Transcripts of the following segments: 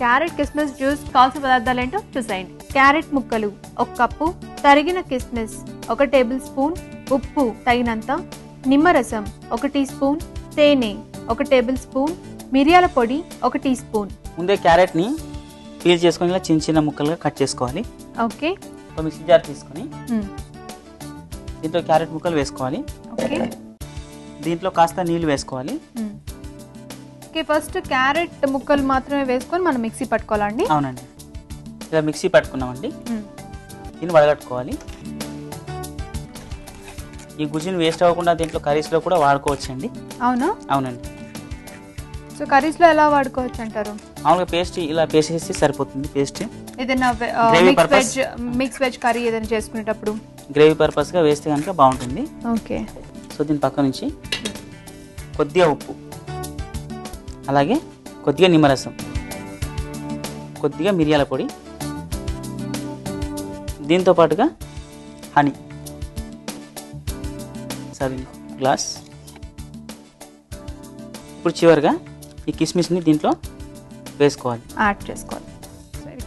Carrot కిస్మిస్ juice కావాల్సిన పదార్థాలు ఏంటో చూసేయండి. క్యారెట్ ముక్కలు ఒక కప్పు తరిగిన కిస్మిస్ ఒక టేబుల్ స్పూన్ ఉప్పు తగినంత నిమ్మరసం ఒక టీ స్పూన్ తేనె ఒక టేబుల్ స్పూన్ మిరియాల పొడి ఒక టీ స్పూన్. ముందే క్యారెట్ని పీల్ చేసుకొని ఇలా చిన్న చిన్న ముక్కలుగా కట్ చేసుకోవాలి. ఓకే. ఒక మిక్సీ జార్ తీసుకొని. దీంట్లో క్యారెట్ ముక్కలు వేసుకోవాలి. ఓకే. దీంట్లో కాస్త నీళ్ళు వేసుకోవాలి. ఓకే ఫస్ట్ క్యారెట్ ముక్కలు మాత్రమే వేసుకొని మనం మిక్సీ పట్టుకోవాలండి. అవునండి. ఇలా మిక్సీ పట్టుకున్నామండి. దీన్ని వడగట్టుకోవాలి. ఈ గుజ్జుని వేస్ట్ అవ్వకుండా దీంట్లో కర్రీస్లో కూడా వాడుకోవచ్చండి. అవునా? అవునండి. సో కర్రీస్లో ఎలా వాడుకోవచ్చు అంటారు? మామూలుగా పేస్ట్ ఇలా పేస్ట్ చేస్తే సరిపోతుంది పేస్ట్. ఏదైనా mix? Veg mix veg curry ఏదైనా చేసుకునేటప్పుడు? గ్రేవీ పర్పస్గా వేస్తే కనుక బాగుంటుంది. ఓకే. సో దీని పక్క నుంచి కొద్దిగా ఉప్పు. అలాగే కొద్దిగా నిమ్మరసం కొద్దిగా మిరియాల పొడి దీంతో పాటుగా హనీ. సరే గ్లాస్. ఇప్పుడు చివరిగా ఈ కిస్మిస్ని దీంట్లో వేసుకోవాలి. యాడ్ చేసుకోవాలి.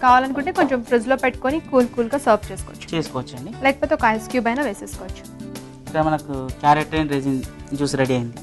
కావాలనుకుంటే కొంచెం ఫ్రిడ్జ్లో పెట్టుకొని కూల్ కూల్గా సర్వ్ చేసుకోవచ్చు. చేసుకోవచ్చండి. లేకపోతే ఒక ఐస్ క్యూబ్ అయినా వేసేసుకోవచ్చు. ఇక్కడ మనకు carrot and raisin juice ready అయింది.